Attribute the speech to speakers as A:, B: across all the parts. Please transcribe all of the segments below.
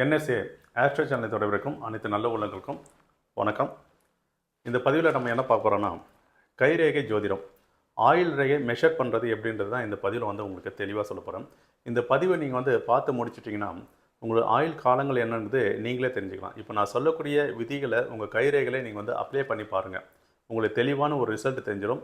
A: NSA astro சேனலை தொடர்பிருக்கும் அனைத்து நல்ல உள்ளங்களுக்கும் வணக்கம். இந்த பதிவில் நம்ம என்ன பார்க்க போகிறோன்னா கைரேகை ஜோதிடம். ஆயில் ரேகை மெஷர் பண்ணுறது எப்படின்றது தான் இந்த பதிவில் வந்து உங்களுக்கு தெளிவாக சொல்ல போகிறேன் இந்த பதிவை நீங்கள் வந்து பார்த்து முடிச்சிட்டிங்கன்னா உங்களோட ஆயுள் காலங்கள் என்னன்றது நீங்களே தெரிஞ்சுக்கலாம். இப்போ நான் சொல்லக்கூடிய விதிகளை உங்கள் கைரேகளை நீங்கள் வந்து அப்ளை பண்ணி பாருங்கள் உங்களுக்கு தெளிவான ஒரு ரிசல்ட் தெரிஞ்சிடும்.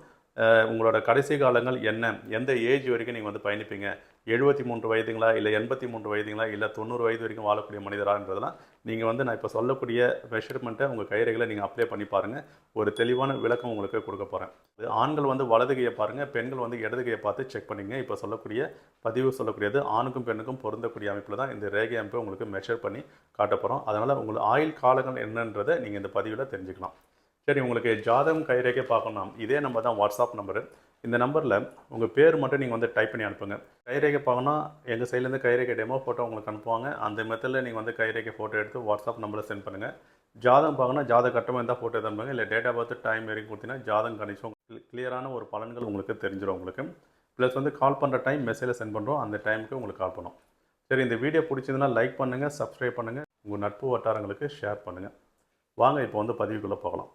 A: உங்களோட கடைசி காலங்கள் என்ன? எந்த ஏஜ் வரைக்கும் நீங்கள் வந்து பயணிப்பீங்க? எழுபத்தி மூன்று வயதுங்களா? இல்லை எண்பத்தி மூன்று வயதுங்களா? இல்லை தொண்ணூறு வயது வரைக்கும் வாழக்கூடிய மனிதரான்றதெல்லாம் நீங்கள் வந்து நான் இப்போ சொல்லக்கூடிய மெஷர்மெண்ட்டை உங்கள் கைரேகளை நீங்கள் அப்ளை பண்ணி பாருங்கள் ஒரு தெளிவான விளக்கம் உங்களுக்கு கொடுக்க போகிறேன் ஆண்கள் வந்து வலது கையை பாருங்கள் பெண்கள் வந்து இடது கையை பார்த்து செக் பண்ணிங்க. இப்போ சொல்லக்கூடிய பதிவு சொல்லக்கூடியது ஆணுக்கும் பெண்ணுக்கும் பொருந்தக்கூடிய அமைப்பில் தான் இந்த ரேகை அமைப்பை உங்களுக்கு மெஷர் பண்ணி காட்ட போகிறோம் அதனால் உங்களுக்கு ஆயுள் காலங்கள் என்னன்றதை நீங்கள் இந்த பதிவில் தெரிஞ்சுக்கலாம். சரி உங்களுக்கு ஜாதகம் கைரேகை பார்க்கணும் இதே நம்பர் தான் வாட்ஸ்அப் நம்பரு இந்த நம்பரில் உங்கள் பேர் மட்டும் நீங்கள் வந்து டைப் பண்ணி அனுப்புங்க. கைரேகை பார்க்கணும் எங்கள் சைட்லேருந்து கைரேகை டெமோ ஃபோட்டோ உங்களுக்கு அனுப்புவாங்க. அந்த மெத்தடில் நீங்கள் வந்து கைரேகை ஃபோட்டோ எடுத்து வாட்ஸ்அப் நம்பரில் சென்ட் பண்ணுங்கள் ஜாதகம் பார்க்கணும் ஜாதக கட்டமாக இருந்தால் ஃபோட்டோ அனுப்புங்க. இல்லை டேட் ஆஃப் பர்த் டைம் வரைக்கும் கொடுத்தீங்கன்னா ஜாதகம் கணிச்சு கிளியரான ஒரு பலன்கள் உங்களுக்கு தெரிஞ்சிடும் உங்களுக்கு. ப்ளஸ் வந்து கால் பண்ணுற டைம் மெசேஜில் சென்ட் பண்ணுறோம் அந்த டைமுக்கு உங்களுக்கு கால் பண்ணோம். சரி இந்த வீடியோ பிடிச்சதுன்னா லைக் பண்ணுங்கள் சப்ஸ்கிரைப் பண்ணுங்கள் உங்கள் நட்பு வட்டாரங்களுக்கு ஷேர் பண்ணுங்கள் வாங்க இப்போ வந்து பதிவுக்குள்ளே போகலாம்.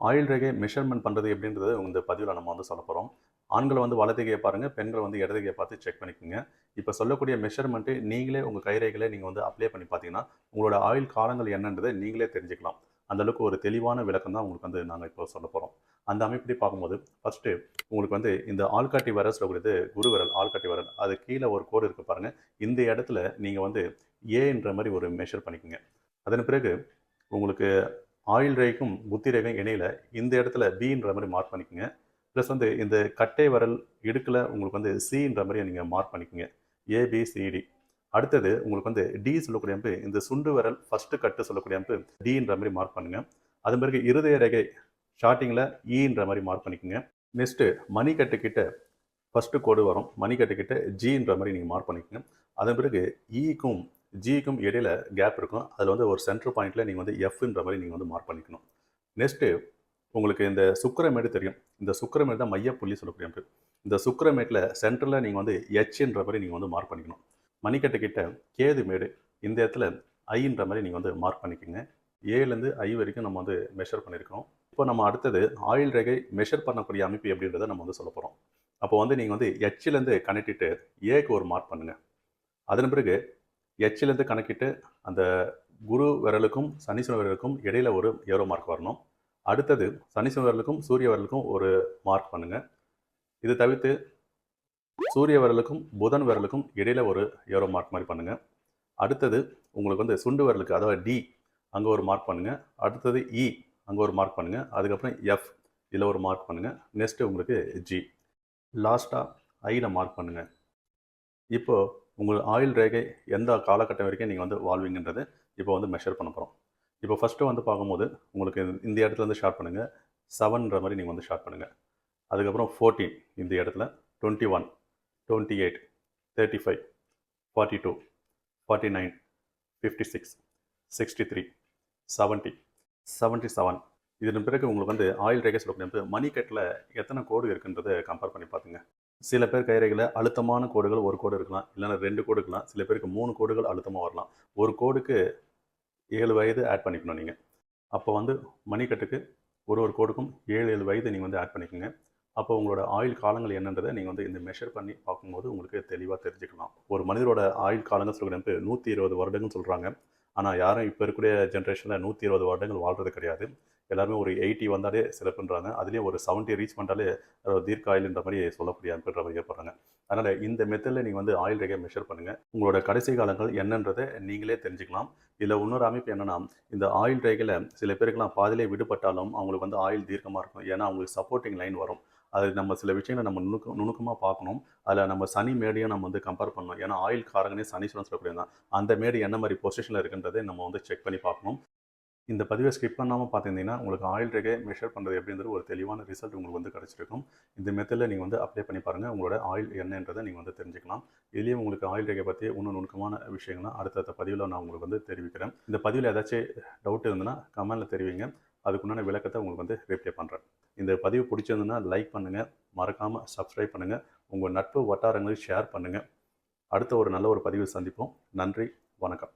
A: ஆயில் ரேகை மெஷர்மெண்ட் பண்ணுறது எப்படின்றது இந்த பதிவில் நம்ம வந்து சொல்ல போகிறோம் ஆண்கள் வந்து வலதுகையை பாருங்கள் பெண்கள் வந்து இடதுகையை பார்த்து செக் பண்ணிக்கோங்க. இப்போ சொல்லக்கூடிய மெஷர்மெண்ட்டு நீங்களே உங்கள் கைரேகைகளை நீங்கள் வந்து அப்ளை பண்ணி பார்த்தீங்கன்னா உங்களோட ஆயுள் காலங்கள் என்னன்றதை நீங்களே தெரிஞ்சுக்கலாம். அந்தளவுக்கு ஒரு தெளிவான விளக்கம் தான் உங்களுக்கு வந்து நாங்கள் இப்போ சொல்ல போகிறோம் அந்த அமைப்படி பார்க்கும்போது ஃபஸ்ட்டு உங்களுக்கு வந்து இந்த ஆள்காட்டி விரல் சொல்லக்கூடியது குரு விரல் ஆள்காட்டி விரல். அது கீழே ஒரு கோடு இருக்குது பாருங்கள் இந்த இடத்துல நீங்கள் வந்து ஏன்ற மாதிரி ஒரு மெஷர் பண்ணிக்கோங்க. அதன் பிறகு உங்களுக்கு ஆயில் ரேகைக்கும் புத்தி ரேகையும் இணையில இந்த இடத்துல பின்ற மாதிரி மார்க் பண்ணிக்கோங்க. ப்ளஸ் வந்து இந்த கட்டை விரல் இடுக்கில் உங்களுக்கு வந்து சின்ற மாதிரி நீங்கள் மார்க் பண்ணிக்கோங்க. ஏபிசிடி அடுத்தது உங்களுக்கு வந்து டி சொல்லக்கூடிய அம்பு இந்த சுண்டு விரல் ஃபஸ்ட்டு கட்டு சொல்லக்கூடிய அமைப்பு டின்ற மாதிரி மார்க் பண்ணுங்க. அதன் பிறகு இருதய ரேகை ஸ்டார்டிங்கில் ஈன்ற e மாதிரி மார்க் பண்ணிக்கோங்க. நெக்ஸ்ட்டு மணிக்கட்டுக்கிட்ட ஃபஸ்ட்டு கோடு வரும். மணிக்கட்டுக்கிட்ட ஜின்ற மாதிரி நீங்கள் மார்க் பண்ணிக்கோங்க. அதன் பிறகு e ஈக்கும் ஜிக்கும் இடையில கேப் இருக்கும். அதில் வந்து ஒரு சென்டர் பாயிண்ட்டில் நீங்கள் வந்து எஃப்ன்ற மாதிரி நீங்கள் வந்து மார்க் பண்ணிக்கணும். நெக்ஸ்ட்டு உங்களுக்கு இந்த சுக்கரமேடு தெரியும். இந்த சுக்கரமேடு தான் மையப்புள்ளி புள்ளி சொல்லக்கூடிய அமைப்பு. இந்த சுக்கரமேட்டில் சென்டரில் நீங்கள் வந்து எச்ன்ற மாதிரி நீங்கள் வந்து மார்க் பண்ணிக்கணும். மணிக்கட்டு கிட்ட கேது மேடு இந்த இடத்துல ஐன்ற மாதிரி நீங்கள் வந்து மார்க் பண்ணிக்கோங்க. ஏலேருந்து ஐ வரைக்கும் நம்ம வந்து மெஷர் பண்ணியிருக்கோம் இப்போ நம்ம அடுத்தது ஆயில் ரேகை மெஷர் பண்ணக்கூடிய அமைப்பு எப்படின்றத நம்ம வந்து சொல்ல போகிறோம் அப்போ வந்து நீங்கள் வந்து ஹெச்லேருந்து கணக்கிட்டு ஏக்கு ஒரு மார்க் பண்ணுங்கள் அதன் பிறகு எச்சிலேருந்து கணக்கிட்டு அந்த குரு விரலுக்கும் சனீஸ்வரன் விரலுக்கும் இடையில ஒரு ஏரோ மார்க் வரணும். அடுத்தது சனீஸ்வரன் விரலுக்கும் சூரிய விரலுக்கும் ஒரு மார்க் பண்ணுங்கள் இது தவிர்த்து சூரிய விரலுக்கும் புதன் விரலுக்கும் இடையில ஒரு ஏரோ மார்க் மாதிரி பண்ணுங்கள் அடுத்தது உங்களுக்கு வந்து சுண்டு விரலுக்கு அதாவது டி அங்கே ஒரு மார்க் பண்ணுங்கள் அடுத்தது e, இ அங்கே ஒரு மார்க் பண்ணுங்கள் அதுக்கப்புறம் எஃப் இதில் ஒரு மார்க் பண்ணுங்கள் நெக்ஸ்ட்டு உங்களுக்கு ஜி லாஸ்ட்டாக ஐயில் மார்க் பண்ணுங்கள் இப்போது உங்கள் ஆயில் ரேகை எந்த காலகட்டம் வரைக்கும் நீங்கள் வந்து வாழ்வீங்கன்றது இப்போ வந்து மெஷர் பண்ண போகிறோம் இப்போ ஃபஸ்ட்டு வந்து பார்க்கும்போது உங்களுக்கு இந்த இடத்துல இருந்து ஷார்ட் பண்ணுங்கள் செவன்ற மாதிரி நீங்கள் வந்து ஷார்ட் பண்ணுங்கள் அதுக்கப்புறம் ஃபோர்டீன் இந்த இடத்துல twenty one twenty eight thirty five forty two forty nine fifty six sixty three seventy seventy seven இதன் பிறகு உங்களுக்கு வந்து ஆயில் ரேகை சொல்லக்கூடிய மணிக்கட்டில் எத்தனை கோடு இருக்குன்றதை கம்பேர் பண்ணி பார்த்துங்க. சில பேர் கைரேகையில் அழுத்தமான கோடுகள் ஒரு கோடு இருக்கலாம். இல்லைன்னா ரெண்டு கோடு இருக்கலாம். சில பேருக்கு மூணு கோடுகள் அழுத்தமாக வரலாம். ஒரு கோடுக்கு ஏழு வயது ஆட் பண்ணிக்கணும் நீங்கள் அப்போ வந்து மணிக்கட்டுக்கு ஒரு ஒரு கோடுக்கும் ஏழு ஏழு வயது நீங்கள் வந்து ஆட் பண்ணிக்கோங்க. அப்போ உங்களோட ஆயுள் காலங்கள் என்னன்றதை நீங்கள் வந்து இந்த மெஷர் பண்ணி பார்க்கும்போது உங்களுக்கு தெளிவாக தெரிஞ்சுக்கலாம். ஒரு மனிதரோட ஆயுள் காலங்கள் சொல்கிறப்ப நூற்றி இருபது வருடங்கள் சொல்கிறாங்க ஆனால் யாரும் இப்போ இருக்கக்கூடிய ஜென்ரேஷனில் நூற்றி இருபது வருடங்கள் வாழ்கிறது கிடையாது. எல்லாருமே ஒரு எயிட்டி வந்தாலே சிறப்புன்றாங்க அதுலேயே ஒரு செவன்ட்டி ரீச் பண்ணிட்டாலே தீர்க்க ஆயில்ன்ற மாதிரி சொல்லக்கூடிய அனுப்புன்ற மாதிரி ஏற்படுறாங்க. அதனால் இந்த மெத்தடில் நீங்கள் வந்து ஆயில் ரேகை மெஷர் பண்ணுங்கள் உங்களோட கடைசி காலங்கள் என்னன்றதை நீங்களே தெரிஞ்சுக்கலாம். இதில் இன்னொரு அமைப்பு என்னென்னா இந்த ஆயில் ரேகையில் சில பேருக்கெல்லாம் பாதிலே விடுபட்டாலும் அவங்களுக்கு வந்து ஆயில் தீர்க்கமாக இருக்கும். ஏன்னா அவங்களுக்கு சப்போர்ட்டிங் லைன் வரும். அது நம்ம சில விஷயங்களை நம்ம நுணுக்க நுணுக்கமாக பார்க்கணும். அதில் நம்ம சனி மேடையும் நம்ம வந்து கம்பேர் பண்ணணும். ஏன்னா ஆயில் காரங்கனே சனீஸ்வரன் சொல்லக்கூடிய தான் அந்த மேடு என்ன மாதிரி பொசிஷனில் இருக்குன்றதை நம்ம வந்து செக் பண்ணி பார்க்கணும். இந்த பதிவை ஸ்கிப் பண்ணாமல் பார்த்துருந்தீங்கன்னா உங்களுக்கு ஆயில் ரேகை மெஷர் பண்ணுறது எப்படின்றது ஒரு தெளிவான ரிசல்ட் உங்களுக்கு வந்து கிடச்சிருக்கும். இந்த மெத்தடில் நீங்கள் வந்து அப்ளை பண்ணி பாருங்கள் உங்களோட ஆயில் என்னன்றதை நீங்கள் வந்து தெரிஞ்சுக்கலாம். இதுலேயும் உங்களுக்கு ஆயில் ரேகை பற்றி இன்னும் நுணுக்கமான விஷயங்கள்லாம் அடுத்தடுத்த பதிவில் நான் உங்களுக்கு வந்து தெரிவிக்கிறேன். இந்த பதிவில் ஏதாச்சும் டவுட் இருந்ததுன்னா கமெண்ட்டில் தெரிவிங்க. அதுக்குண்டான விளக்கத்தை உங்களுக்கு வந்து ரிப்ளை பண்ணுறேன் இந்த பதிவு பிடிச்சிருந்ததுன்னா லைக் பண்ணுங்கள் மறக்காமல் சப்ஸ்கிரைப் பண்ணுங்கள் உங்கள் நட்பு வட்டாரங்களுக்கு ஷேர் பண்ணுங்கள் அடுத்த ஒரு நல்ல ஒரு பதிவு சந்திப்போம். நன்றி. வணக்கம்.